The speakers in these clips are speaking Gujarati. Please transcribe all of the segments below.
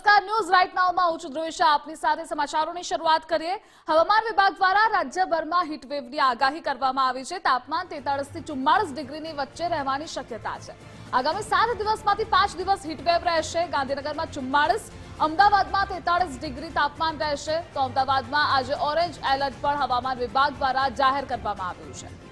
નમસ્કાર. ન્યૂઝ રાઇટ નાઉમાં હું છું ધ્રુવિશા આપની સાથે સમાચારોની શરૂઆત કરીએ. હવામાન વિભાગ દ્વારા રાજ્યભરમાં હીટવેવની આગાહી કરવામાં આવી છે. તાપમાન તેતાળીસથી ચુમ્માળીસ ડિગ્રીની વચ્ચે રહેવાની શક્યતા છે. આગામી સાત દિવસમાંથી પાંચ દિવસ હીટવેવ રહેશે. ગાંધીનગરમાં ચુમ્માળીસ, અમદાવાદમાં તેતાળીસ ડિગ્રી તાપમાન રહેશે. તો અમદાવાદમાં આજે ઓરેન્જ એલર્ટ પણ હવામાન વિભાગ દ્વારા જાહેર કરવામાં આવ્યું છે.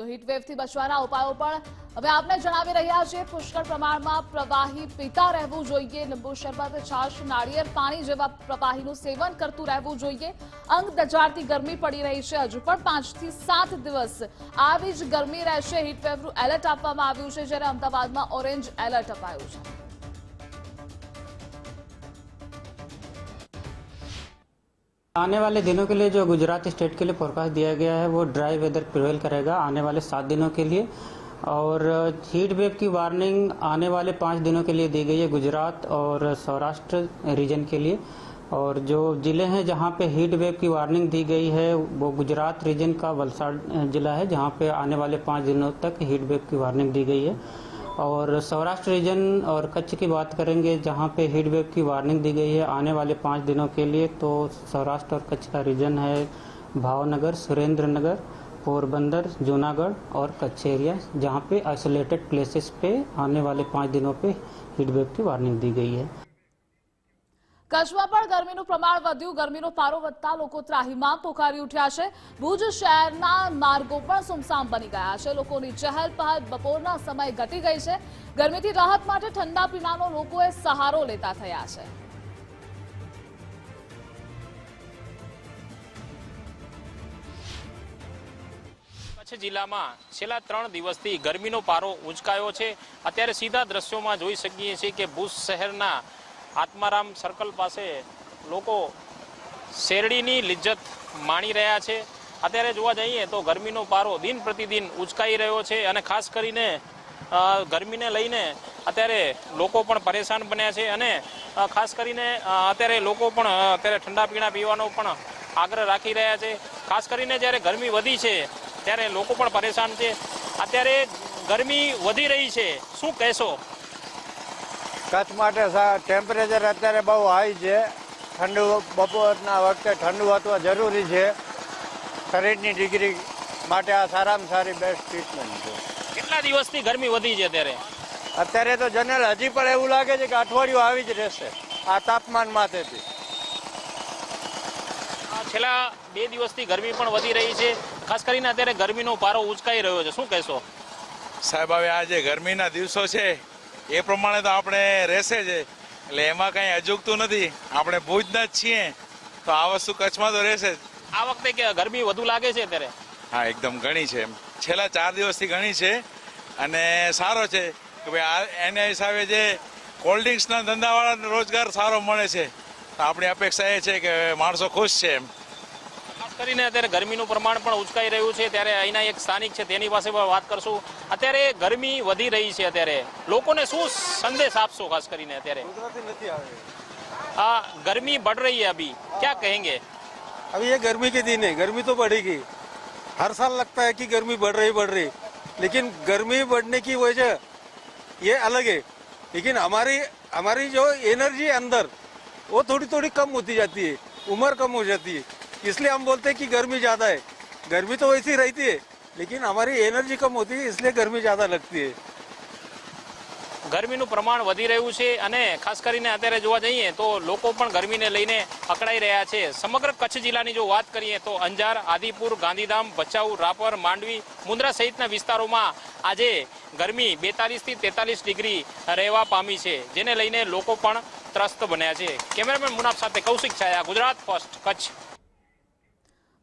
તો હીટવેવથી બચવાના ઉપાયો પણ હવે આપને જણાવી રહ્યા છીએ, પુષ્કળ પ્રમાણમાં પ્રવાહી પીતા રહેવું જોઈએ. લીંબુ શરબત, છાશ, નાળિયેર, પાણી જેવા પ્રવાહીનું સેવન કરતું રહેવું જોઈએ. અંગ દજાડતી ગરમી પડી રહી છે. હજુ પણ પાંચથી સાત દિવસ આવી જ ગરમી રહેશે. હીટવેવનું એલર્ટ આપવામાં આવ્યું છે, જ્યારે અમદાવાદમાં ઓરેન્જ એલર્ટ અપાયું છે. आने वाले दिनों के लिए जो गुजरात स्टेट के लिए फोरकास्ट दिया गया है, वो ड्राई वेदर प्रिवेल करेगा आने वाले सात दिनों के लिए। और हीट वेव की वार्निंग आने वाले पाँच दिनों के लिए दी गई है गुजरात और सौराष्ट्र रीजन के लिए। और जो ज़िले हैं जहाँ पे हीट वेव की वार्निंग दी गई है, वो गुजरात रीजन का वलसाड़ ज़िला है, जहाँ पे आने वाले पाँच दिनों तक हीट वेव की वार्निंग दी गई है। और सौराष्ट्र रीजन और कच्छ की बात करेंगे, जहाँ पे हीट वेव की वार्निंग दी गई है आने वाले पाँच दिनों के लिए तो सौराष्ट्र और कच्छ का रीजन है भावनगर सुरेंद्र नगर पोरबंदर, जूनागढ़ और कच्छ एरिया जहाँ पे आइसोलेटेड प्लेसेस पे आने वाले पाँच दिनों पे हीट वेव की वार्निंग दी गई है। કચ્છમાં પણ ગરમીનું પ્રમાણ વધ્યું. ગરમીનો પારો વધતા લોકો ત્રાહિમામ પોકારી ઉઠ્યા છે. ભુજ શહેરના માર્ગો પણ સુમસામ બની ગયા છે. લોકોની ચહેલ પહલ બપોરના સમય ઘટી ગઈ છે. ગરમીથી રાહત માટે ઠંડા પીણાનો લોકોએ સહારો લેતા થયા છે. કચ્છ જિલ્લામાં છેલ્લા ત્રણ દિવસથી ગરમીનો પારો ઉંચકાયો છે. અત્યારે સીધા દ્રશ્યોમાં જોઈ શકીએ છીએ કે ભુજ શહેરના આત્મારામ સર્કલ પાસે લોકો શેરડીની લિજ્જત માણી રહ્યા છે. અત્યારે જોવા જઈએ તો ગરમીનો પારો દિન પ્રતિદિન ઉચકાઈ રહ્યો છે અને ખાસ કરીને ગરમીને લઈને અત્યારે લોકો પણ પરેશાન બન્યા છે અને ખાસ કરીને અત્યારે લોકો પણ અત્યારે ઠંડા પીણા પીવાનો પણ આગ્રહ રાખી રહ્યા છે. ખાસ કરીને જ્યારે ગરમી વધી છે ત્યારે લોકો પણ પરેશાન છે. અત્યારે ગરમી વધી રહી છે. શું કહેશો? કચ્છ માટે ટેમ્પરેચર અત્યારે બહુ હાઈ છે. ઠંડુ બપોરના વખતે ઠંડુ વાંચવા જરૂરી છે. શરીરની ડિગ્રી માટે આ સારામાં સારી બેસ્ટ ટ્રીટમેન્ટ છે. કેટલા દિવસથી ગરમી વધી છે અત્યારે? અત્યારે તો જનરલ હજી પણ એવું લાગે છે કે અઠવાડિયું આવી જ રહેશે આ તાપમાન માથેથી આ છેલ્લા બે દિવસથી ગરમી પણ વધી રહી છે. ખાસ કરીને અત્યારે ગરમીનો પારો ઉંચકાઈ રહ્યો છે. શું કહેશો? સાહેબ હવે આ જે ગરમીના દિવસો છે એ પ્રમાણે તો આપણે રહેશે જ. એટલે એમાં કંઈ અજુગતું નથી. આપણે ભુજના જ છીએ. તો આ વસ્તુ કચ્છમાં તો રહેશે જ. આ વખતે કે ગરમી વધુ લાગે છે અત્યારે? હા એકદમ ઘણી છે એમ. છેલ્લા ચાર દિવસથી ઘણી છે અને સારો છે. કે ભાઈ આ એના હિસાબે જે કોલ્ડ ડ્રિંક્સના ધંધાવાળાને રોજગાર સારો મળે છે. તો આપણી અપેક્ષા એ છે કે માણસો ખુશ છે એમ. કરીને અત્યારે ગરમીનું પ્રમાણ પણ ઉચકાઈ રહ્યું છે ત્યારે અહીંના એક સ્થાનિક છે તેની પાસે પણ વાત કરશું અત્યારે ગરમી વધી રહી છે અત્યારે લોકોને શું સંદેશ આપશો ખાસ કરીને અત્યારે આ ગરમી बढ़ रही है अभी क्या कहेंगे अभी ये गर्मी के दिन है गर्मी तो बढ़ेगी हर साल लगता है कि गर्मी बढ़ रही बढ़ रही लेकिन गर्मी बढ़ने की वजह ये अलग है लेकिन हमारी हमारी जो एनर्जी अंदर वो थोड़ी थोड़ी कम होती जाती है उम्र कम हो जाती है इसलिए हम बोलते हैं कि गर्मी ज़्यादा है गर्मी तो वैसी रहती है लेकिन हमारी एनर्जी कम होती है इसलिए गर्मी ज़्यादा लगती है ગરમીનું પ્રમાણ વધી રહ્યું છે અને ખાસ કરીને અત્યારે જોવા જઈએ તો લોકો પણ ગરમીને લઈને અકળાઈ રહ્યા છે સમગ્ર કચ્છ જિલ્લાની જો વાત કરીએ તો અંજાર આદિપુર ગાંધીધામ ભચાઉ રાપર માંડવી મુન્દ્રા સહિતના વિસ્તારોમાં આજે ગરમી બેતાલીસથી તેતાલીસ ડિગ્રી રહેવા પામી છે જેને લઈને લોકો પણ ત્રસ્ત બન્યા છે કેમેરામેન મુનાફ સાથે કૌશિક છાયા ગુજરાત ફર્સ્ટ કચ્છ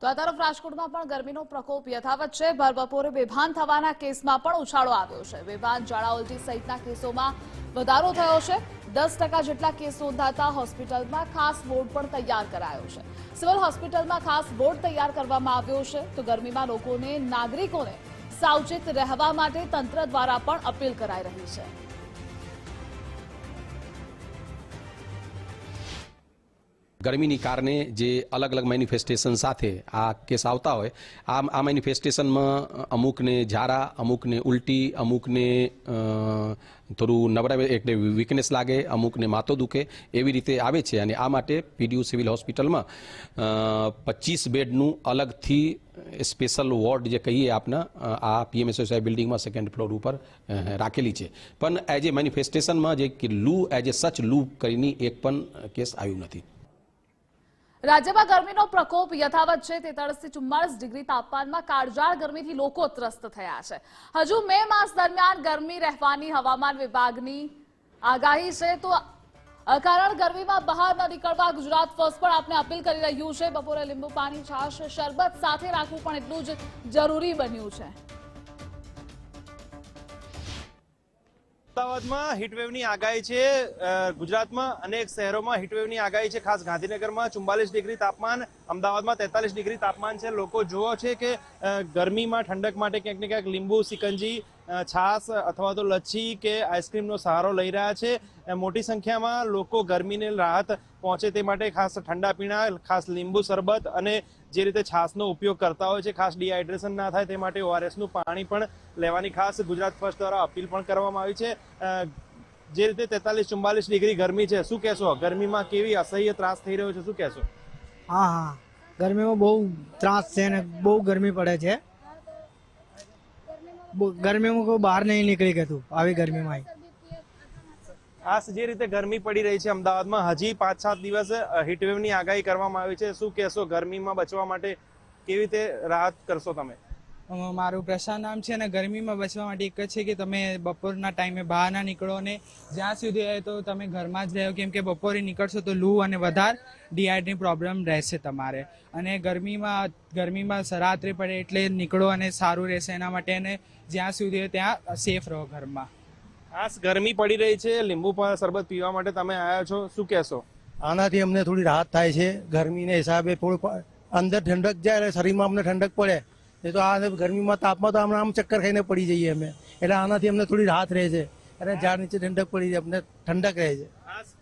તો આ તરફ રાજકોટમાં પણ ગરમીનો પ્રકોપ યથાવત છે. ભર બપોરે બેભાન થવાના કેસમાં પણ ઉછાળો આવ્યો છે. બેભાન ઝાડા સહિતના કેસોમાં વધારો થયો છે. દસ ટકા જેટલા કેસ નોંધાતા હોસ્પિટલમાં ખાસ બોર્ડ પણ તૈયાર કરાયો છે. સિવિલ હોસ્પિટલમાં ખાસ બોર્ડ તૈયાર કરવામાં આવ્યો છે. તો ગરમીમાં લોકોને, નાગરિકોને સાવચેત રહેવા માટે તંત્ર દ્વારા પણ અપીલ કરાઈ રહી છે. ગરમીની કારણે જે અલગ અલગ મેનિફેસ્ટેશન સાથે આ કેસ આવતા હોય, આ આ મેનિફેસ્ટેશનમાં અમુકને ઝારા, અમુકને ઉલટી, અમુકને થોડું નબળા એટલે વીકનેસ લાગે, અમુકને માથો દુખે એવી રીતે આવે છે. અને આ માટે પીડીયુ સિવિલ હોસ્પિટલમાં પચીસ બેડનું અલગથી સ્પેશિયલ વોર્ડ જે કહીએ આપના આ પીએમએસએસઆઈ બિલ્ડિંગમાં સેકન્ડ ફ્લોર ઉપર રાખેલી છે. પણ એઝ એ મેનિફેસ્ટેશનમાં જે કે લૂ એઝ એ સચ લૂ કરીને એક પણ કેસ આવ્યું નથી. રાજ્યમાં ગરમીનો પ્રકોપ યથાવત છે, તેતાળીસથી ચુમ્માળીસ ડિગ્રી તાપમાનમાં કાળજાળ ગરમીથી લોકો ત્રસ્ત થયા છે. હજુ મે માસ દરમિયાન ગરમી રહેવાની હવામાન વિભાગની આગાહી છે, તો કારણ ગરમીમાં બહાર ન નીકળવા ગુજરાત ફર્સ્ટ પણ આપને અપીલ કરી રહ્યું છે. બપોરે લીંબુ પાણી, છાશ, શરબત સાથે રાખવું પણ એટલું જ જરૂરી બન્યું છે. અમદાવાદમાં હીટવેવની આગાહી છે. ગુજરાતમાં અનેક શહેરોમાં હીટવેવની આગાહી છે. ખાસ ગાંધીનગરમાં ચુમ્બાલીસ ડિગ્રી તાપમાન, અમદાવાદમાં તેતાલીસ ડિગ્રી તાપમાન છે. લોકો જુઓ છે કે ગરમીમાં ઠંડક માટે ક્યાંક ને ક્યાંક લીંબુ, સિકંજી છાશ અથવા તો લચ્છી કે આઈસ્ક્રીમનો સહારો લઈ રહ્યા છે. મોટી સંખ્યામાં લોકો ગરમીને રાહત પહોંચે તે માટે ખાસ ઠંડા પીણા, ખાસ લીંબુ શરબત અને જે રીતે છાશનો ઉપયોગ કરતા હોય છે, ખાસ ડિહાઇડ્રેશન ના થાય તે માટે ઓઆરએસનું પાણી પણ લેવાની ખાસ ગુજરાત ફર્સ્ટ દ્વારા અપીલ પણ કરવામાં આવી છે. જે રીતે તેતાલીસ ચુમ્બાલીસ ડિગ્રી ગરમી છે, શું કહેશો? ગરમીમાં કેવી અસહ્ય ત્રાસ થઈ રહ્યો છે, શું કહેશો? હા હા. ગરમીમાં બહુ ત્રાસ છે ને બહુ ગરમી પડે છે. ગરમીમાં કોઈ બહાર નહીં નીકળી ગયું આવી ગરમીમાં. ખાસ જે રીતે ગરમી પડી રહી છે અમદાવાદમાં, હજી પાંચ સાત દિવસ હીટવેવની આગાહી કરવામાં આવી છે. શું કહેશો, ગરમીમાં બચવા માટે કેવી રીતે રાહત કરશો તમે? મારું પ્રશાંત નામ છે અને ગરમીમાં બચવા માટે એક જ છે કે તમે બપોરના ટાઈમે બહાર ના નીકળો અને જ્યાં સુધી હોય તો તમે ઘરમાં જ રહો. કેમ કે બપોરે નીકળશો તો લૂ અને વધારે ડીઆઈડની પ્રોબ્લેમ રહેશે તમારે. અને ગરમીમાં ગરમીમાં રાત્રે પડે એટલે નીકળો અને સારું રહેશે એના માટે અને જ્યાં સુધી ત્યાં સેફ રહો ઘરમાં. ખાસ ગરમી પડી રહી છે લીંબુ શરબત પીવા માટે તમે આવ્યા છો શું કહેશો? આનાથી અમને થોડી રાહત થાય છે ગરમીને હિસાબે થોડું અંદર ઠંડક જાય એટલે શરીરમાં અમને ઠંડક પડે. એ તો આ ગરમીમાં તાપમાં તો આમ ચક્કર ખાઈને પડી જઈએ અમે. એટલે આનાથી અમને થોડી રાહત રહે છે. અને ઝાડ નીચે ઠંડક પડી જાય અમને ઠંડક રહે છે.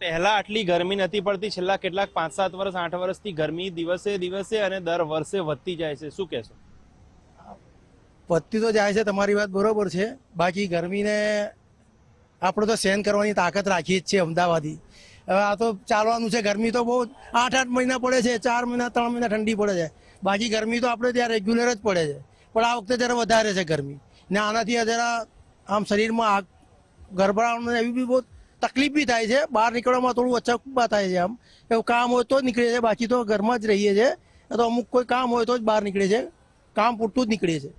પહેલા આટલી ગરમી નથી પડતી છેલ્લા કેટલાક પાંચ સાત વર્ષ આઠ વર્ષથી ગરમી દિવસે દિવસે અને દર વર્ષે વધતી જાય છે. શું કહેશો? વધતી તો જાય છે તમારી વાત બરોબર છે. બાકી ગરમીને આપણે તો સહન કરવાની તાકાત રાખીએ જ છીએ અમદાવાદી હવે આ તો ચાલવાનું છે, ગરમી તો બહુ આઠ આઠ મહિના પડે છે, ચાર મહિના, ત્રણ મહિના ઠંડી પડે છે. બાકી ગરમી તો આપણે ત્યાં રેગ્યુલર જ પડે છે. પણ આ વખતે જરા વધારે છે ગરમી. ને આનાથી જરા આમ શરીરમાં આગ ગરબડાને એવી બી બહુ તકલીફ બી થાય છે. બહાર નીકળવામાં થોડું અચકબા થાય છે આમ. એવું કામ હોય તો જ નીકળે છે, બાકી તો ઘરમાં જ રહીએ છીએ તો અમુક કોઈ કામ હોય તો જ બહાર નીકળે છે. કામ પૂરતું જ નીકળે છે.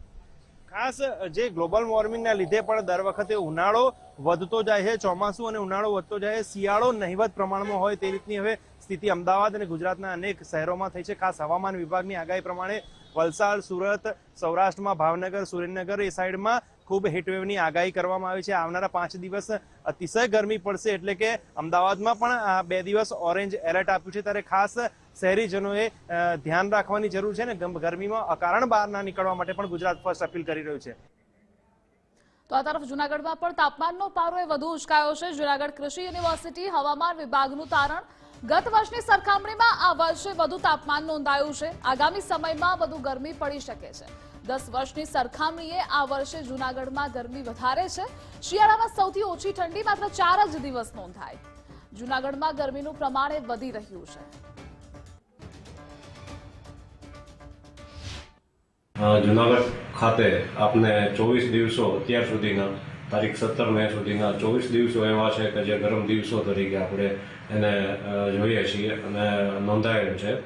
ખાસ જે ગ્લોબલ વોર્મિંગના લીધે પણ દર વખતે ઉનાળો વધતો જાય છે, ચોમાસું અને ઉનાળો વધતો જાય છે. શિયાળો નહિવત પ્રમાણમાં હોય તે રીતની હવે સ્થિતિ અમદાવાદ અને ગુજરાતના અનેક શહેરોમાં થઈ છે. ખાસ હવામાન વિભાગની આગાહી પ્રમાણે વલસાડ, સુરત, સૌરાષ્ટ્રમાં ભાવનગર, સુરેન્દ્રનગર એ સાઈડમાં ખૂબ હીટવેવની આગાહી કરવામાં આવી છે. આવનારા પાંચ દિવસ અતિશય ગરમી પડશે એટલે કે અમદાવાદમાં પણ આ બે દિવસ ઓરેન્જ એલર્ટ આપ્યું છે. ત્યારે ખાસ શહેરીજનોએ ધ્યાન રાખવાની જરૂર છે ને ગરમીમાં અકારણ બહાર ના નીકળવા માટે પણ ગુજરાત ફર્સ્ટ અપીલ કરી રહ્યું છે. તો આ તરફ જૂનાગઢમાં પણ તાપમાનનો પારો એ વધુ ઉચકાયો છે. જૂનાગઢ કૃષિ યુનિવર્સિટી હવામાન વિભાગનું તારણ. ગત વર્ષની સરખામણીમાં આ વર્ષે વધુ તાપમાન નોંધાયું છે. આગામી સમયમાં વધુ ગરમી પડી શકે છે. દસ વર્ષની સરખામણીએ આ વર્ષે જૂનાગઢમાં ગરમી વધારે છે. શિયાળામાં સૌથી ઓછી ઠંડી માત્ર ચાર જ દિવસ નોંધાય. જૂનાગઢમાં ગરમીનું પ્રમાણ વધી રહ્યું છે. જુનાગઢ ખાતે આપને ચોવીસ દિવસો અત્યાર સુધીના, તારીખ સત્તર મે સુધીના ચોવીસ દિવસો એવા છે કે જે ગરમ દિવસો તરીકે આપણે એને જોઈએ છીએ અને નોંધાયેલ છે.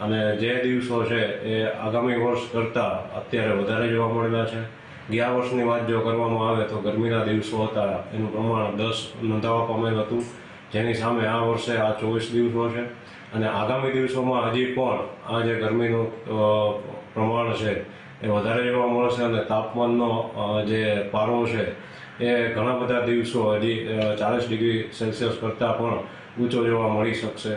અને જે દિવસો છે એ આગામી વર્ષ કરતાં અત્યારે વધારે જોવા મળેલા છે. ગયા વર્ષની વાત જો કરવામાં આવે તો ગરમીના દિવસો હતા, એનું પ્રમાણ દસ નોંધાવા પામેલ હતું. જેની સામે આ વર્ષે, આ ચોવીસ દિવસો છે. અને આગામી દિવસોમાં હજી પણ આ જે ગરમીનું પ્રમાણ છે, એ વધારે જોવા મળશે અને તાપમાનનો જે પારો છે, એ ઘણા બધા દિવસો હજી ચાલીસ ડિગ્રી સેલ્સિયસ કરતાં પણ ઊંચો જોવા મળી શકશે.